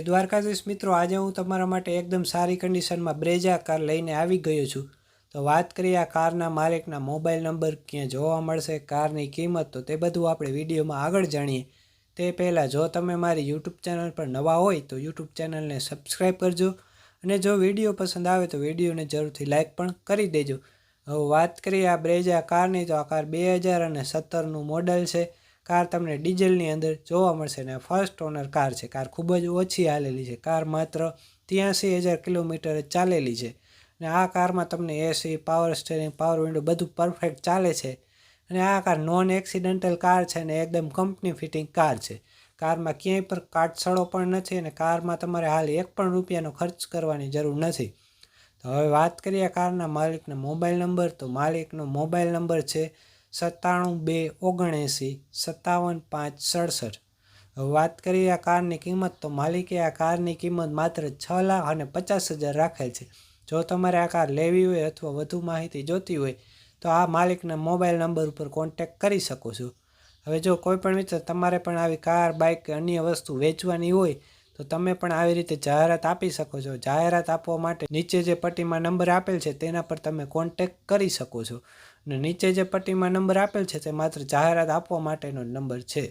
દ્વારકાધીશ મિત્રો, આજે હું તમારા માટે એકદમ સારી કન્ડિશનમાં બ્રેજા કાર લઈને આવી ગયો છું. તો વાત કરીએ આ કારના માલિકના મોબાઈલ નંબર, ક્યાં જોવા મળશે, કારની કિંમત, તો તે બધું આપણે વિડીયોમાં આગળ જાણીએ. તે પહેલાં જો તમે મારી યુટ્યુબ ચેનલ પર નવા હોય, તો યુટ્યુબ ચેનલને સબસ્ક્રાઈબ કરજો અને જો વીડિયો પસંદ આવે, તો વિડીયોને જરૂરથી લાઇક પણ કરી દેજો. હવે વાત કરીએ આ બ્રેજા કારની, તો આ કાર બે હજાર અને સત્તરનું મોડલ છે. કાર તમને ડીઝલની અંદર જોવા મળશે અને ફર્સ્ટ ઓનર કાર છે. કાર ખૂબ જ ઓછી હાલેલી છે. કાર માત્ર ત્યાંસી હજાર કિલોમીટર ચાલેલી છે. અને આ કારમાં તમને AC power steering power window બધું પરફેક્ટ ચાલે છે. અને આ કાર નોન એક્સિડન્ટલ કાર છે અને એકદમ કંપની ફિટિંગ કાર છે. કારમાં ક્યાંય પણ કાટસળો પણ નથી અને કારમાં તમારે હાલ એક પણ રૂપિયાનો ખર્ચ કરવાની જરૂર નથી. તો હવે વાત કરીએ કારના માલિકનો મોબાઈલ નંબર. તો માલિકનો મોબાઈલ નંબર છે સત્તાણું બે ઓગણએંસી સત્તાવન પાંચ સડસઠ. વાત કરીએ આ કારની કિંમત, તો માલિકે આ કારની કિંમત માત્ર છ લાખ અને પચાસ હજાર રાખેલ છે. જો તમારે આ કાર લેવી હોય અથવા વધુ માહિતી જોતી હોય, તો આ માલિકના મોબાઈલ નંબર ઉપર કોન્ટેક્ટ કરી શકો છો. હવે જો કોઈ પણ મિત્ર તમારે પણ આવી કાર બાઇક કે અન્ય વસ્તુ વેચવાની હોય તો તમે પણ આવી રીતે જાહેરાત આપી શકો છો. જાહેરાત આપવા માટે નીચે જે પટ્ટીમાં નંબર આપેલ છે, તેના પર તમે કોન્ટેક કરી શકો છો. અને નીચે જે પટ્ટીમાં નંબર આપેલ છે, તે માત્ર જાહેરાત આપવા માટેનો નંબર છે.